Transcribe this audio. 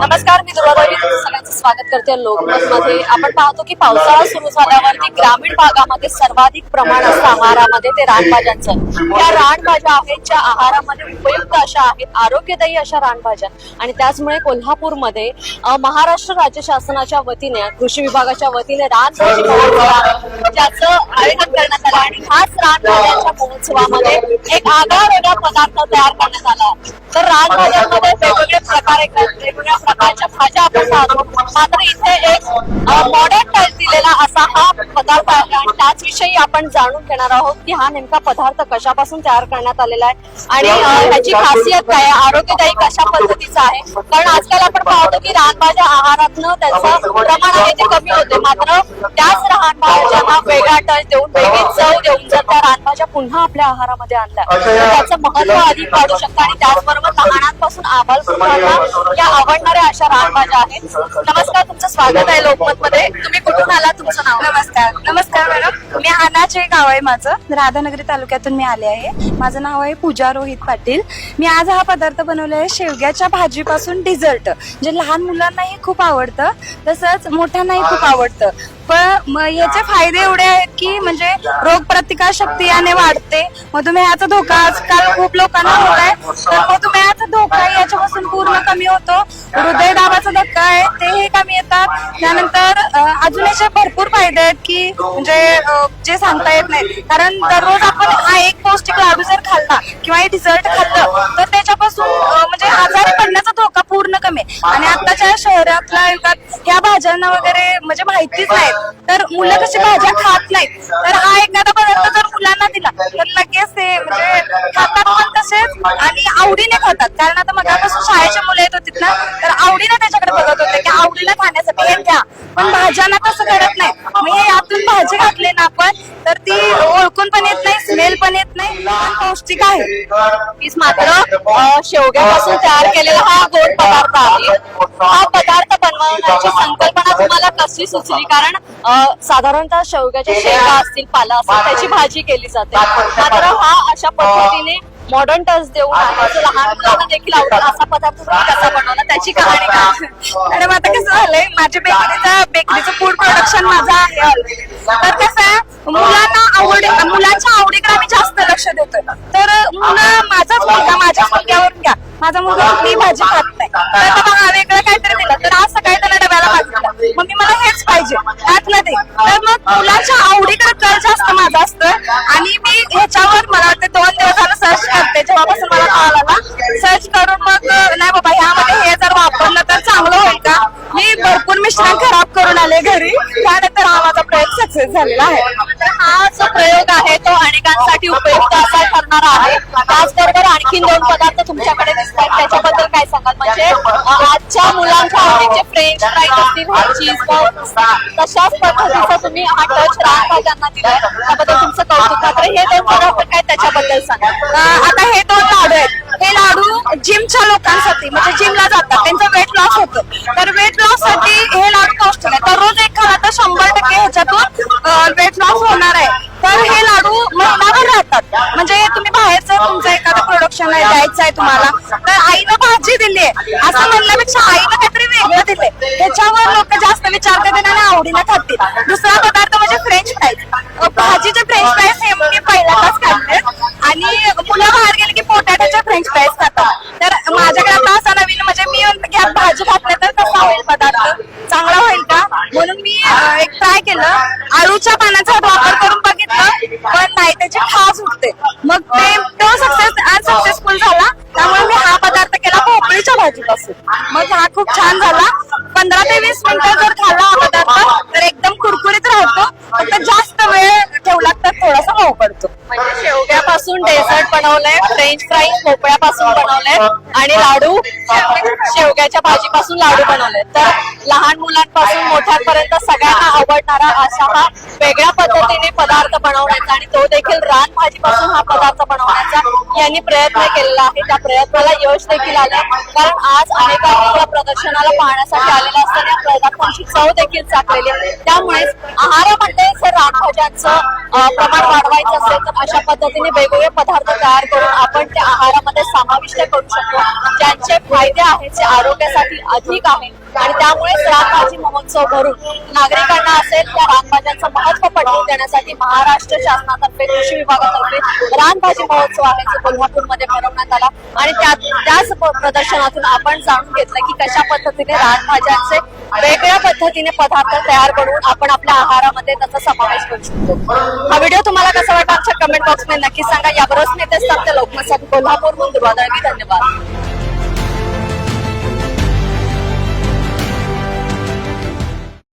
नमस्कार मी दुर्गाबाई सगळ्यांचं स्वागत करते लोकमतमध्ये. आपण पाहतो की पावसाळा सुरू झाल्यावरती ग्रामीण भागामध्ये सर्वाधिक प्रमाण असतं आहारामध्ये ते रानभाज्यांचं. या रानभाज्या आहेत ज्या आहारामध्ये उपयुक्त अशा आहेत आरोग्यदायी अशा रानभाज्या. आणि त्याचमुळे कोल्हापूरमध्ये महाराष्ट्र राज्य शासनाच्या वतीने कृषी विभागाच्या वतीने रानभाजी महोत्सव ज्याचं आयोजन करण्यात आलं आणि हाच रानभाज्यांच्या महोत्सवामध्ये एक आगळा वेगळा पदार्थ तयार करण्यात आला. तर रानभाज्यांमध्ये कार्यक्रम वेगवेगळ्या प्रकारच्या भाज्या आपण पाहतो. मात्र इथे एक मॉडर्न टच दिलेला असा हा पदार्थ आहे आणि त्याचविषयी आपण जाणून घेणार आहोत की हा नेमका पदार्थ कशापासून तयार करण्यात आलेला आहे. आणि अ, ह्याची खासियत काय आहे? आरोग्यदायी कशा पद्धतीचा आहे? कारण आजकाल आपण पाहतो की रानभाज्या आहारातनं त्याचं प्रमाण आहे ते कमी होते. मात्र त्याच रानभाज्या हा वेगळा टच देऊन वेगळी चव देऊन जर त्या रानभाज्या पुन्हा आपल्या आहारामध्ये आणल्या तर त्याचं महत्त्व अधिक वाढू शकतं आणि त्याचबरोबर लहानांपासून आबालवृद्धांना या आवडणाऱ्या अशा रानभाज्या आहेत. नमस्कार तुमचं स्वागत आहे लोकमत मध्ये तुम्ही कुठून आला तुमचं नाव? नमस्कार. नमस्कार मॅडम. मी हानाचे गाव आहे माझं. राधानगरी तालुक्यातून मी आले आहे. माझं नाव आहे पूजा रोहित पाटील. मी आज हा पदार्थ बनवला आहे शेवग्याच्या भाजीपासून डिझर्ट जे लहान मुलांनाही खूप आवडतं तसंच मोठ्यांनाही खूप आवडतं. पण याचे फायदे एवढे आहेत की म्हणजे रोग प्रतिकार शक्ती याने वाढते. मधुमेहाचा धोका आजकाल खूप लोकांना होत आहे. तर मधुमेहाचा धोका याच्यापासून पूर्ण कमी होतो. हृदय दाबाचा धक्का आहे तेही कमी येतात. त्यानंतर अजून असे भरपूर फायदे आहेत की म्हणजे जे सांगता येत नाही. कारण दररोज आपण हा एक पौष्टिक लाडू जर खाल्ला किंवा हे डिझर्ट खाल्लं तर त्याच्यापासून म्हणजे आजारी पडण्याचा धोका पूर्ण कमी आहे. आणि आताच्या शहरातल्या युगात ह्या भाज्यांना वगैरे म्हणजे माहितीच नाही तर मुलं कशी भाज्या खात नाहीत. तर हा एखादा पदार्थ जर मुलांना दिला तर लगेच ते म्हणजे तसेच आणि आवडीने खातात. कारण आता मगापासून शाळेचे मुलं येत होती ना तर आवडीने त्याच्याकडे बघत होते की आवडीला खाण्यासाठी हे घ्या. पण भाज्यांना तसं करत नाही. मी यातून भाजी घातली ना आपण तर ती ओळखून पण येत नाही स्मेल पण येत नाही पौष्टिक आहे. मीच मात्र शेवग्यापासून तयार केलेला हा गोड पदार्थ आहे. हा पदार्थ बनवण्याची संकल्पना तुम्हाला कशी सुचली? कारण साधारणतः शेवग्याच्या शेंगा असतील पाला असतील त्याची भाजी केली जाते. मात्र हा अशा पद्धतीने मॉडर्न टच देऊन आहे. लहान मुलांना देखील आवडेल असा पदार्थ तुम्ही कसा बनवला? त्याची कहाणी काय? मॅडम आता कसं झालंय माझ्या बेकरीचा बेकरीचं फूड प्रोडक्शन माझं आहे. तर कसं आहे मुलांना आवड मुलांच्या आवडीकडे आम्ही जास्त लक्ष देतोय. तर मुलं माझाच मुलगा माझ्याच मुलग्यावरून घ्या. माझा मुलगा कुठलीही भाजी खात नाही. तर हा वेगळं काहीतरी दिलं. तर आज सकाळी त्याला डब्याला मागितलं मम्मी मला हेच पाहिजे. त्यात न दे तर मग मुलांच्या आवडीकडे कल जास्त माझा असतं. आणि मी ह्याच्यावर मला वाटतं दोन दिवस झालं सर्च जेव्हापासून मला कॉल आला सर्च करून मग नाही बाबा ह्यामध्ये हे जर वापरलं तर चांगलं होईल का? मी भरपूर मिश्रण खराब करून आले घरी. त्यानंतर हा माझा प्रयोग सक्सेस झालेला आहे. तर हा जो प्रयोग आहे तो अनेकांसाठी उपयुक्त असा ठरणार आहे. त्याचबरोबर आणखी दोन पदार्थ म्हणजे आजच्या मुलांच्या आवडीचे फ्रेंच फ्राईज असतील हे चीज तशाच पद्धतीचा तुम्ही हा टच रानभाज्यांना दिलाय. त्याबद्दल तुमचं कौतुक मात्र हे दोन पदार्थ काय त्याच्याबद्दल सांगा आता हे दोन लाडू आहेत. हे लाडू जिमच्या लोकांसाठी म्हणजे जिमला जातात. त्यांचं वेट लॉस होतं. तर वेट लॉससाठी हे लाडू पौष्टिक आहे तर रोज एक खाला तर शंभर टक्के ह्याच्यातून वेट लॉस होणार आहे तर हे लाडू महिनाभर राहतात म्हणजे तुम्ही बाहेरचं तुमचं एखादं प्रोडक्शन आहे द्यायचं आहे तुम्हाला तर आईनं भाजी असं म्हणण्यापेक्षा आईनं काहीतरी वेगळं दिलंय. त्याच्यावर लोक जास्त विचार करतील आणि आवडीनं खातील दुसरा पदार्थ म्हणजे फ्रेंच फ्राईज भाजीचे फ्रेंच फ्राईज हे मी पहिल्यांदाच खाल्ले आणि मुलं बाहेर गेले की पोटॅटोचे फ्रेंच फ्राईज खातात. तर माझ्याकडे आता असा नवीन म्हणजे मी की भाजी घातली तर कसा होईल पदार्थ. चांगला होईल का? म्हणून मी एक ट्राय केलं. आळूच्या पानाचा वापर करून बघितलं पण नाही त्याची खास उठते. मग ते तो सक्सेस आज सक्सेसफुल झाला त्यामुळे मी हा पदार्थ केला भोपळीच्या भाजीपासून मग हा खूप छान झाला. पंधरा ते वीस मिनिटं जर खाल्ला हा पदार्थ तर एकदम कुरकुरीत राहतो. फक्त जास्त वेळ ठेवला तर थोडासा मऊ पडतो. म्हणजे शेवग्यापासून डेझर्ट बनवलंय फ्रेंच फ्राईज भोपळ्यापासून बनवलंय आणि लाडू शेवग्याच्या भाजीपासून लाडू बनवले तर लहान मुलांपासून मोठ्यांपर्यंत सगळ्यांना आवडणारा असा हा वेगळ्या पद्धतीने पदार्थ बनवण्याचा आणि तो देखील रान भाजीपासून हा पदार्थ बनवण्याचा यांनी प्रयत्न केलेला आहे. त्या प्रयत्नाला यश देखील आलं कारण आज अनेकांनी या प्रदर्शनाला पाहण्यासाठी आलेलं असताना या चव देखील चाकलेली त्यामुळेच आहारामध्ये जर सर अं, प्रमाण वाढवायचं असेल तर अशा पद्धतीने वेगवेगळे पदार्थ तयार करून आपण त्या आहारामध्ये समाविष्ट करू शकतो. ज्यांचे फायदे आहेत जे आरोग्यासाठी अधिक आहेत. आणि त्यामुळेच रानभाजी महोत्सव भरून नागरिकांना असेल त्या रानभाज्यांचं महत्त्व पटवून देण्यासाठी महाराष्ट्र शासनातर्फे कृषी विभागातर्फे रानभाजी महोत्सव आहे जो कोल्हापूरमध्ये भरवण्यात आला. आणि त्याच प्रदर्शनातून आपण जाणून घेतलं की कशा पद्धतीने रानभाज्यांचे वेगळ्या पद्धतीने पदार्थ तयार करून आपण आपल्या आहारामध्ये त्याचा समावेश करू शकतो. हा व्हिडिओ तुम्हाला कसा वाटला आमच्या कमेंट बॉक्समध्ये नक्की सांगा. याबरोबरच नेते असतात सांगते लोकमत कोल्हापूरहून दुर्वादळी धन्यवाद.